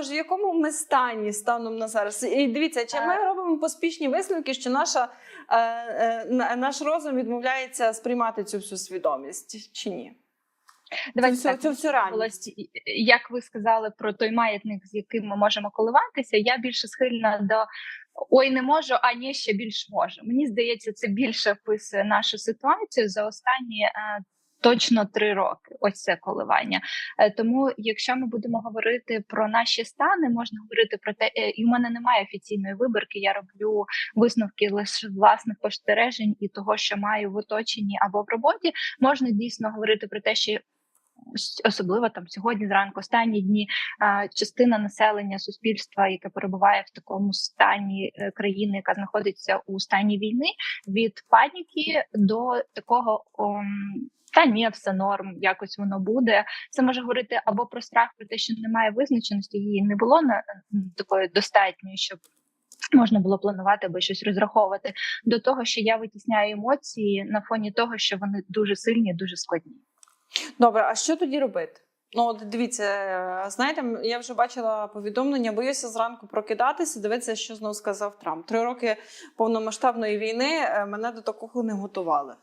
Тож в якому ми стані станом на зараз? І дивіться, чи ми Е. робимо поспішні висновки, що наша е, е, наш розум відмовляється сприймати цю всю свідомість, чи ні? Давайте це, так, це. Як ви сказали про той маятник, з яким ми можемо коливатися, я більше схильна до ой, не можу, а ні, ще більш можу. Мені здається, це більше описує нашу ситуацію за останні е, точно три роки. Ось це коливання. Е, тому, якщо ми будемо говорити про наші стани, можна говорити про те, е, і в мене немає офіційної вибірки. Я роблю висновки лише власних спостережень і того, що маю в оточенні або в роботі. Можна дійсно говорити про те, що особливо там сьогодні зранку, останні дні, частина населення суспільства, яке перебуває в такому стані е, країни, яка знаходиться у стані війни, від паніки до такого. Та ні, все норм, якось воно буде. Це може говорити або про страх, про те, що немає визначеності, її не було на такої достатньої, щоб можна було планувати або щось розраховувати, до того, що я витісняю емоції на фоні того, що вони дуже сильні, дуже складні. Добре, а що тоді робити? Ну, от дивіться, е, знаєте, я вже бачила повідомлення, боюся зранку прокидатися, дивитися, що знов сказав Трамп. Три роки повномасштабної війни е, мене до такого не готували.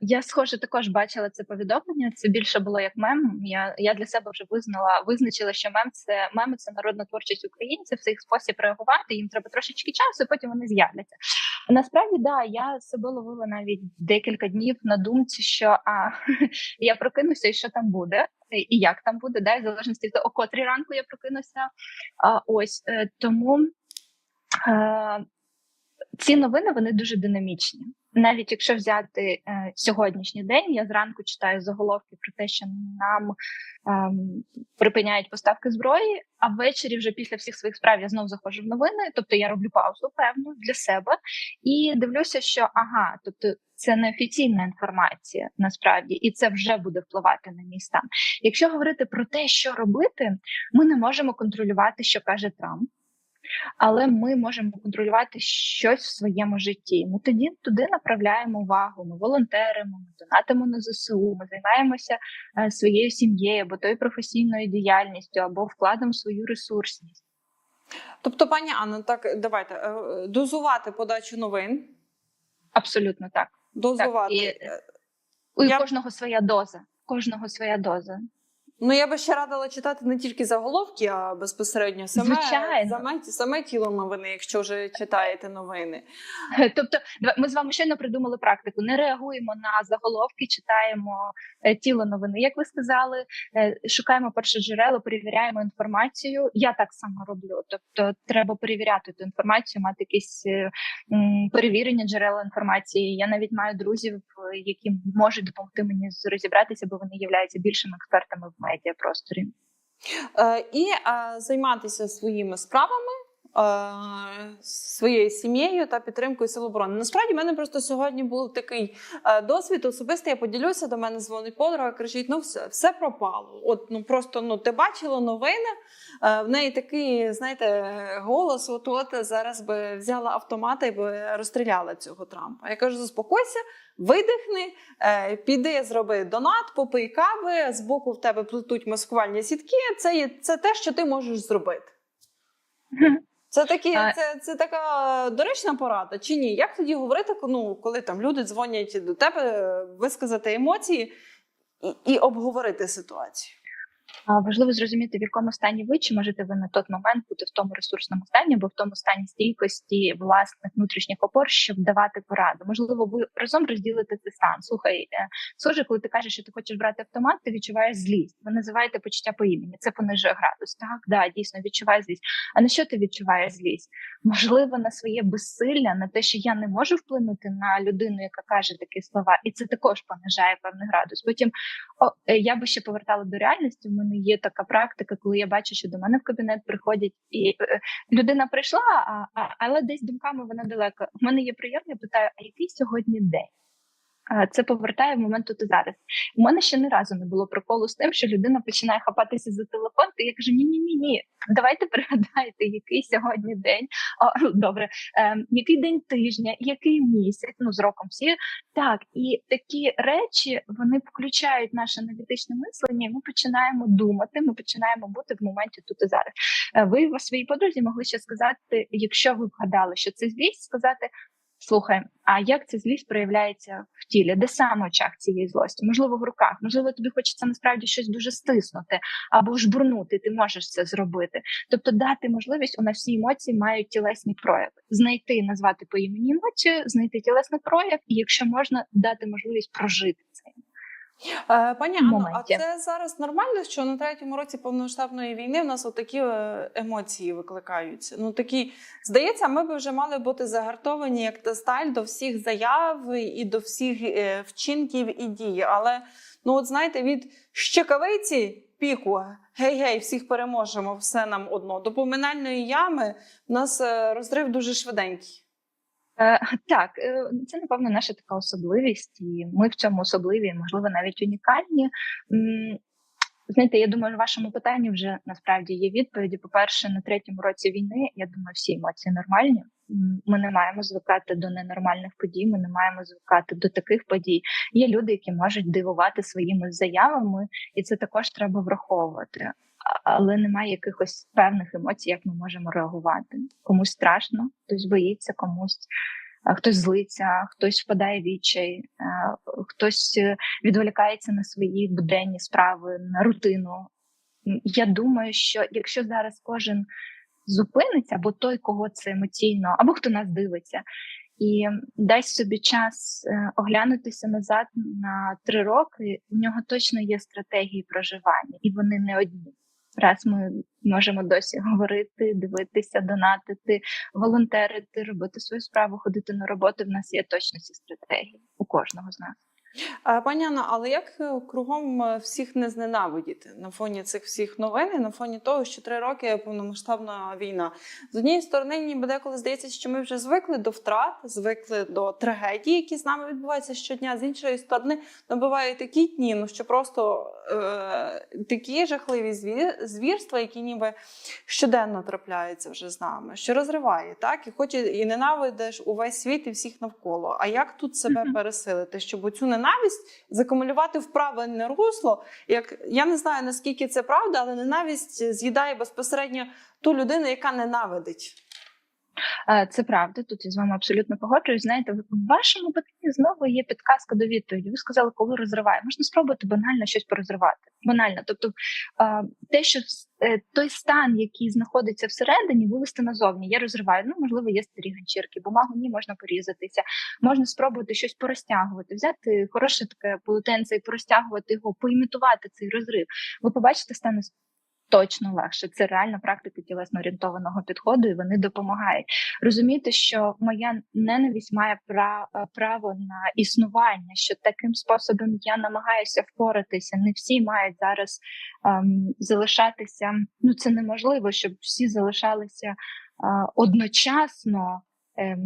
Я схоже також бачила це повідомлення. Це більше було як мем. Я, я для себе вже визнала, визначила, що мем це меми це народна творчість українців, це їх спосіб реагувати. Їм треба трошечки часу, потім вони з'являться. Насправді, да, я себе ловила навіть декілька днів на думці, що а я прокинуся, і що там буде, і як там буде, да, в залежності від того, о котрій ранку я прокинуся. А, ось е, тому. Е, ці новини вони дуже динамічні. Навіть якщо взяти е, сьогоднішній день, я зранку читаю заголовки про те, що нам ем, припиняють поставки зброї, а ввечері, вже після всіх своїх справ, я знов заходжу в новини. Тобто я роблю паузу певну для себе і дивлюся, що ага, тобто це не офіційна інформація насправді, і це вже буде впливати на мій стан. Якщо говорити про те, що робити, ми не можемо контролювати, що каже Трамп але ми можемо контролювати щось в своєму житті. Ми тоді туди направляємо увагу. Ми волонтеримо, ми донатимо на ЗСУ, ми займаємося е, своєю сім'єю або тою професійною діяльністю, або вкладом в свою ресурсність. Тобто, пані Анна, так давайте е, дозувати подачу новин, Абсолютно так. дозувати. і- Е, У Я- кожного своя доза. Кожного своя доза. Ну, я би ще радила читати не тільки заголовки, а безпосередньо саме, Звичайно. саме, саме тіло новини, якщо вже читаєте новини. Тобто, ми з вами щойно придумали практику. Не реагуємо на заголовки, читаємо е, тіло новини. Як ви сказали, е, шукаємо перше джерело, перевіряємо інформацію. Я так само роблю. Тобто, треба перевіряти ту інформацію, мати якісь е, м, перевірені джерела інформації. Я навіть маю друзів, які можуть допомогти мені розібратися, бо вони являються більшими експертами в медіапросторі. Е, і е, займатися своїми справами. Е, Своєю сім'єю та підтримкою сил оборони. Насправді, в мене просто сьогодні був такий е, досвід особистий. Я поділюся до мене дзвонить подруга, кричить: ну все, все пропало. От ну просто ну ти бачила новини. е, В неї такий, знаєте, голос. От от зараз би взяла автомата і би розстріляла цього Трампа. Я кажу: заспокойся, видихни, піди, зроби донат, попий кави. Збоку в тебе плетуть маскувальні сітки. Це є це те, що ти можеш зробити. Це такі, А- це, це така доречна порада, чи ні? Як тоді говорити, ну, коли там люди дзвонять до тебе, висказати емоції і, і обговорити ситуацію? Важливо зрозуміти, в якому стані ви чи можете ви на той момент бути в тому ресурсному стані, або в тому стані стійкості власних внутрішніх опор, щоб давати пораду. Можливо, ви разом розділите цей стан. Слухай, схоже, коли ти кажеш, що ти хочеш брати автомат, ти відчуваєш злість. Ви називаєте почуття по імені. Це понижує градус. Так, да, дійсно відчуваю злість. А на що ти відчуваєш злість? Можливо, на своє безсилля, на те, що я не можу вплинути на людину, яка каже такі слова, і це також понижає певний градус. Потім о, е, я би ще повертала до реальності. У мене є така практика, коли я бачу, що до мене в кабінет приходять, і е, людина прийшла, а, але десь думками вона далеко. У мене є прийом, я питаю, а який сьогодні день? Це повертає в момент тут і зараз. У мене ще ні разу не було приколу з тим, що людина починає хапатися за телефон, і я кажу: ні, ні, ні, ні. Давайте пригадайте, який сьогодні день. О, добре, ем, який день тижня, який місяць, ну з роком всі так. І такі речі вони включають наше аналітичне мислення. і Ми починаємо думати. Ми починаємо бути в моменті тут і зараз. Е, Ви в своїй подрузі могли ще сказати, якщо ви вгадали, що це злість, сказати. Слухай, а як ця злість проявляється в тілі? Де саме очах цієї злості? Можливо, в руках, можливо, тобі хочеться насправді щось дуже стиснути або жбурнути. Ти можеш це зробити. Тобто, дати можливість у нас всі емоції мають тілесні прояви, знайти, назвати по імені емоцію, знайти тілесний прояв, і якщо можна, дати можливість прожити це. Е, Пані Анно, а це зараз нормально, що на третьому році повномасштабної війни в нас отакі е, емоції викликаються? Ну такі здається, ми б вже мали бути загартовані як тесталь до всіх заяв і до всіх е, вчинків і дій. Але ну, от знаєте, від щекавиці піку гей-гей, всіх переможемо, все нам одно. До поминальної ями в нас розрив дуже швиденький. Е, так, е, це напевно наша така особливість, і ми в цьому особливі, можливо, навіть унікальні. Знаєте, я думаю, в вашому питанні вже насправді є відповіді. По-перше, на третьому році війни, я думаю, всі емоції нормальні. Ми не маємо звикати до ненормальних подій, ми не маємо звикати до таких подій. Є люди, які можуть дивувати своїми заявами, і це також треба враховувати. Але немає якихось певних емоцій, як ми можемо реагувати. Комусь страшно, хтось боїться, комусь хтось злиться, хтось впадає в відчай, е, хтось е, відволікається на свої буденні справи, на рутину. Я думаю, що якщо зараз кожен зупиниться, або той, кого це емоційно, або хто нас дивиться, і дасть собі час е, оглянутися назад на три роки, у нього точно є стратегії проживання, і вони не одні. Раз ми можемо досі говорити, дивитися, донатити, волонтерити, робити свою справу, ходити на роботу. В нас є точно ці стратегії у кожного з нас. Е, Пані Анна, але як е, кругом е, всіх не зненавидіти на фоні цих всіх новин і на фоні того, що три роки повномасштабна війна? З однієї сторони, ніби деколи здається, що ми вже звикли до втрат, звикли до трагедій, які з нами відбуваються щодня. З іншої сторони, ну, бувають такі дні, ну що просто е, такі жахливі зві- звірства, які ніби щоденно трапляються вже з нами, що розриває, так і хоче і ненавидиш увесь світ і всіх навколо. А як тут себе пересилити, щоб цю ненависть закумулювати в правильне русло? Як я не знаю наскільки це правда, але ненависть з'їдає безпосередньо ту людину, яка ненавидить. Е, Це правда, тут я з вами абсолютно погоджуюсь. Знаєте, в вашому питанні знову є підказка до відповіді. Ви сказали, коли розриває. Можна спробувати банально щось порозривати. Банально. Тобто е, те, що е, той стан, який знаходиться всередині, вивести назовні. Я розриваю. Ну, можливо, є старі ганчірки, бумагу ні, можна порізатися. Можна спробувати щось порозтягувати, взяти хороше таке полотенце і порозтягувати його, поімітувати цей розрив. Ви побачите, стане точно легше. Це реальна практика тілесно орієнтованого підходу, і вони допомагають. Розуміти, що моя ненависть має е, право на існування, що таким способом я намагаюся впоратися. Не всі мають зараз ем, залишатися. Ну це неможливо, щоб всі залишалися е, одночасно. Ем,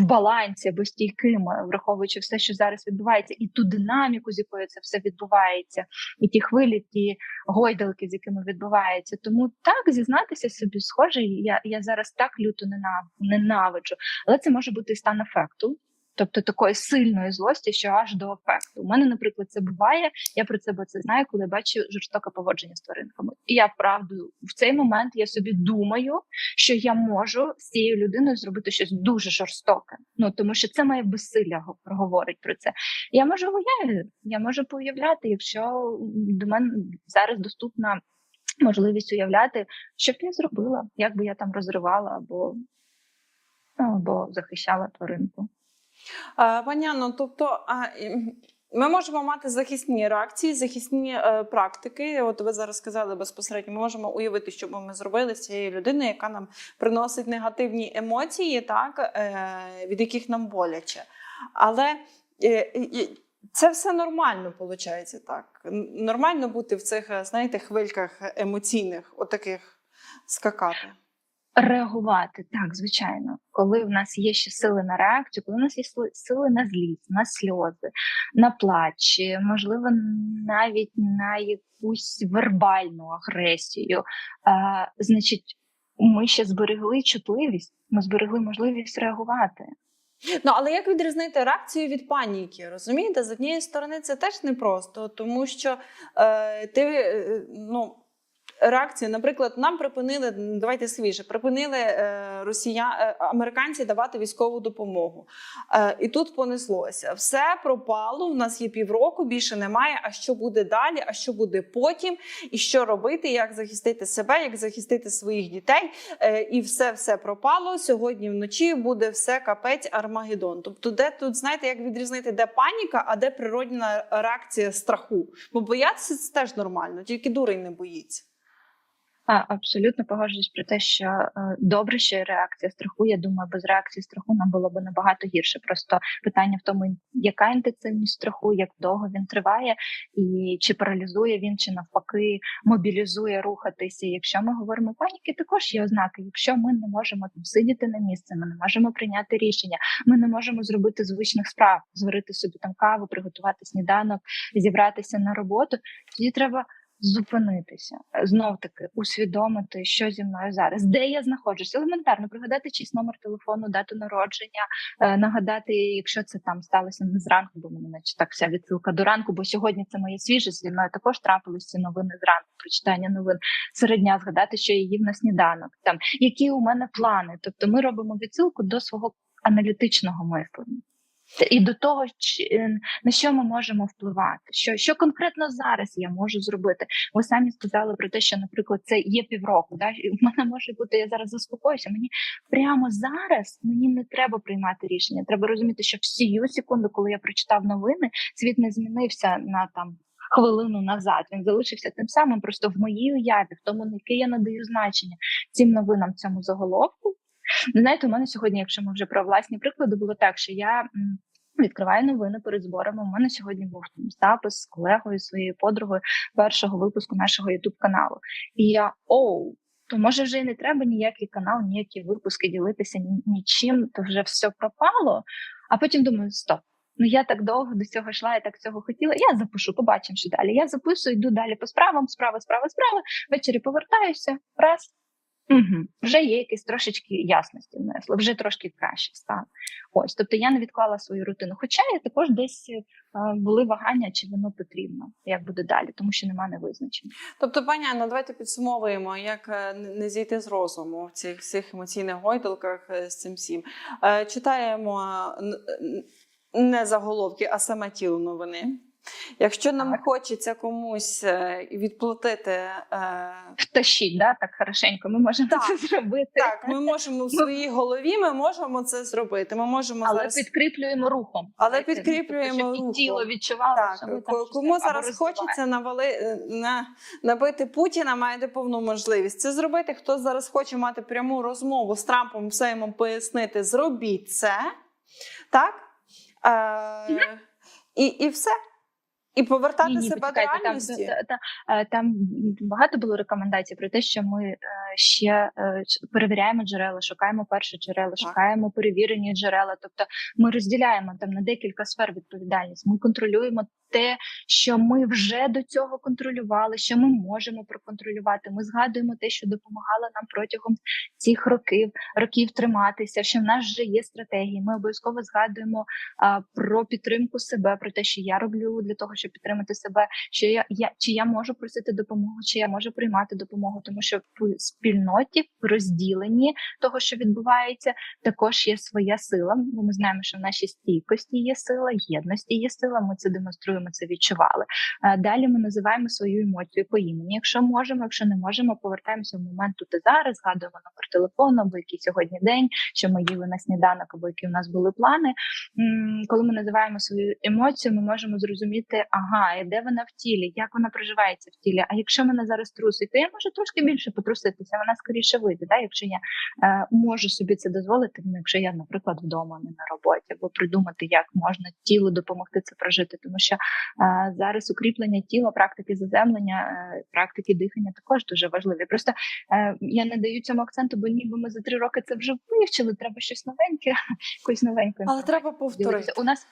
В балансі або стійкими, враховуючи все, що зараз відбувається, і ту динаміку, з якою це все відбувається, і ті хвилі, ті гойдалки, з якими відбувається. Тому так зізнатися собі схоже, я, я зараз так люто ненав, ненавиджу, але це може бути стан ефекту. Тобто такої сильної злості, що аж до ефекту. У мене, наприклад, це буває. Я про себе це знаю, коли я бачу жорстоке поводження з тваринками. І я правду в цей момент я собі думаю, що я можу з цією людиною зробити щось дуже жорстоке. Ну тому що це моє безсилля говорить про це. Я можу уявити, я можу поуявляти, якщо до мене зараз доступна можливість уявляти, що б я зробила, як би я там розривала або, ну, або захищала тваринку. Пані Анно, тобто ми можемо мати захисні реакції, захисні е, практики. От ви зараз сказали безпосередньо, ми можемо уявити, що би ми зробили з цією людиною, яка нам приносить негативні емоції, так, е, від яких нам боляче. Але е, це все нормально, виходить так. Нормально бути в цих, знаєте, хвильках емоційних, отаких скакати. Реагувати так, звичайно, коли в нас є ще сили на реакцію, коли в нас є сили на злість, на сльози, на плач, можливо, навіть на якусь вербальну агресію, а, значить, ми ще зберегли чутливість, ми зберегли можливість реагувати. Ну але як відрізнити реакцію від паніки? Розумієте, з однієї сторони це теж непросто, тому що е, ти е, ну. Реакція, наприклад, нам припинили давайте свіже, припинили е, росія, е, американці давати військову допомогу. Е, і тут понеслося. Все пропало. У нас є півроку, більше немає. А що буде далі? А що буде потім? І що робити? Як захистити себе, як захистити своїх дітей? І все все пропало. Сьогодні вночі буде все капець Армагеддон. Тобто, де тут знаєте, як відрізнити, де паніка, а де природна реакція страху? Бо боятися це теж нормально, тільки дурень не боїться. Абсолютно погоджуюсь про те, що е, добре, що реакція страху. Я думаю, без реакції страху нам було б набагато гірше. Просто питання в тому, яка інтенсивність страху, як довго він триває, і чи паралізує він, чи навпаки мобілізує рухатися. Якщо ми говоримо паніки, також є ознаки. Якщо ми не можемо там сидіти на місці, ми не можемо прийняти рішення, ми не можемо зробити звичних справ, зварити собі там каву, приготувати сніданок, зібратися на роботу. Тоді треба зупинитися, знов таки усвідомити, що зі мною зараз, де я знаходжусь, елементарно пригадати чийсь номер телефону, дату народження, е, нагадати, якщо це там сталося не зранку, бо мене наче так вся відсилка до ранку, бо сьогодні це моє свіже, зі мною також трапилися новини зранку, прочитання новин серед дня, згадати, що я їв на сніданок, там які у мене плани. Тобто, ми робимо відсилку до свого аналітичного мислення. І до того, чи- на що ми можемо впливати, що, що конкретно зараз я можу зробити. Ви самі сказали про те, що, наприклад, це є півроку. Да? В мене може бути, я зараз заспокоюся. Мені прямо зараз мені не треба приймати рішення. Треба розуміти, що всю секунду, коли я прочитав новини, світ не змінився на там. Хвилину назад він залишився тим самим, просто в моїй уяві, в тому, на яке я надаю значення цим новинам, цьому заголовку. Ви Знаєте, у мене сьогодні, якщо ми вже про власні приклади, було так, що я відкриваю новини перед зборами. У мене сьогодні був запис з колегою, своєю подругою першого випуску нашого ютуб каналу. І я оу. То може вже і не треба ніякий канал, ніякі випуски ділитися нічим, то вже все пропало. А потім думаю, стоп. Ну я так довго до цього йшла, я так цього хотіла. Я запишу, побачимо, що далі. Я записую, йду далі по справам, справа, справа, справа. Ввечері повертаюся, раз, Угу. Вже є якісь трошечки ясності внесли, вже трошки краще стало. Ось, тобто я не відклала свою рутину. Хоча я також десь е, були вагання, чи воно потрібно, як буде далі, тому що нема невизначення. Тобто, пані Анна, давайте підсумовуємо, як е, не зійти з розуму в цих всіх емоційних гойдалках е, з цим всім. Читаємо не заголовки, а саме тіло новини. Якщо нам Так. хочеться комусь е, відплатити, е, да, так хорошенько, ми можемо Так. це зробити. так, ми можемо в своїй голові, ми можемо це зробити. Ми можемо Але зараз підкріплюємо рухом. Але Знаєте, підкріплюємо тобто, щоб рухом. і тіло відчувало, Так, що ми там кому зараз хочеться навали е, на набити Путіна, маєте повну можливість це зробити. Хто зараз хоче мати пряму розмову з Трампом, все йому пояснити, зробіть це. Так? Е, і, і все. І повертати Ні, ні, себе до до там, та- та- е, там багато було рекомендацій про те, що ми е, ще е, перевіряємо джерела, шукаємо перші джерела, шукаємо перевірені джерела. Тобто ми розділяємо там на декілька сфер відповідальність. Ми контролюємо те, що ми вже до цього контролювали, що ми можемо проконтролювати. Ми згадуємо те, що допомагало нам протягом цих років років триматися. Що в нас вже є стратегії. Ми обов'язково згадуємо а, про підтримку себе, про те, що я роблю для того, щоб підтримати себе, що я, я чи я можу просити допомогу, чи я можу приймати допомогу, тому що в спільноті, в розділенні того, що відбувається, також є своя сила. Бо ми знаємо, що в нашій стійкості є сила, єдності є сила. Ми це демонструємо, це відчували. Далі ми називаємо свою емоцію по імені. Якщо можемо, якщо не можемо, повертаємося в момент тут і зараз, згадуємо номер телефону, або який сьогодні день, що ми їли на сніданок, або які в нас були плани. Коли ми називаємо свою емоцію, ми можемо зрозуміти, ага, і де вона в тілі, як вона проживається в тілі. А якщо мене зараз трусить, то я можу трошки більше потруситися, вона скоріше вийде. Да? Якщо я е, можу собі це дозволити, ну, якщо я, наприклад, вдома не на роботі, або придумати, як можна тілу допомогти це прожити, тому що е, зараз укріплення тіла, практики заземлення, е, практики дихання також дуже важливі. Просто е, я не даю цьому акценту, бо ніби ми за три роки це вже вивчили. Треба щось новеньке, якусь новеньку Але треба повторити. У нас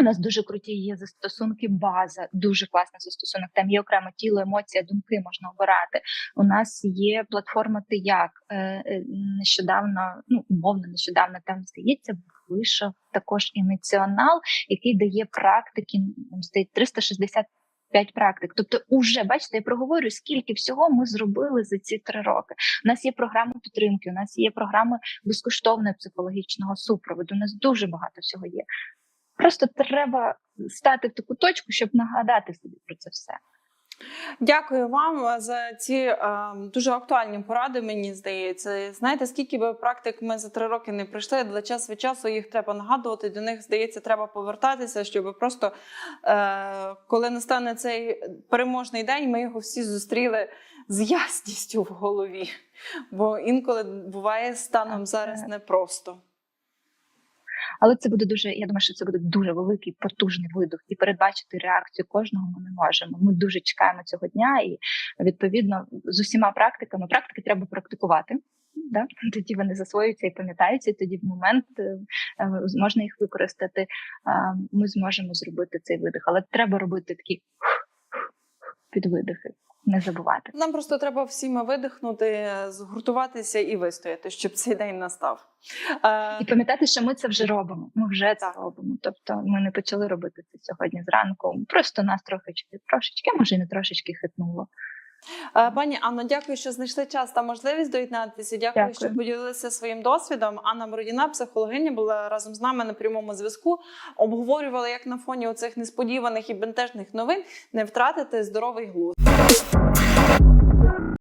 у нас дуже круті є застосунки, база, дуже класний застосунок. Там є окремо тіло, емоція, думки можна обирати. У нас є платформа Ти як е, нещодавно, ну умовно, нещодавно там здається, вийшов також емоціонал, який дає практики. Стоїть 365 практик. Тобто, уже бачите, я проговорю, скільки всього ми зробили за ці три роки. У нас є програми підтримки, у нас є програми безкоштовного психологічного супроводу. У нас дуже багато всього є. Просто треба стати в таку точку, щоб нагадати собі про це все. Дякую вам за ці е, дуже актуальні поради. Мені здається, знаєте, скільки би практик ми за три роки не пройшли, для час від часу їх треба нагадувати. До них здається, треба повертатися, щоб просто е, коли настане цей переможний день, ми його всі зустріли з ясністю в голові. Бо інколи буває станом зараз непросто. Але це буде дуже. Я думаю, що це буде дуже великий потужний видох, і передбачити реакцію кожного ми не можемо. Ми дуже чекаємо цього дня, і відповідно з усіма практиками практики треба практикувати. Да? Тоді вони засвоюються і пам'ятаються, і тоді в момент е, е, можна їх використати. Ми зможемо зробити цей видих, але треба робити такі підвидихи, не забувати. Нам просто треба всіма видихнути, згуртуватися і вистояти, щоб цей день настав. І пам'ятати, що ми це вже робимо. Ми вже це робимо. Тобто ми не почали робити це сьогодні зранку. Просто нас трошечки, трошечки, може і не трошечки хитнуло. Пані Анно, дякую, що знайшли час та можливість доєднатися. Дякую, Дякую. що поділилися своїм досвідом. Анна Бородіна, психологиня, була разом з нами на прямому зв'язку. Обговорювали, як на фоні оцих несподіваних і бентежних новин не втратити здоровий глузд.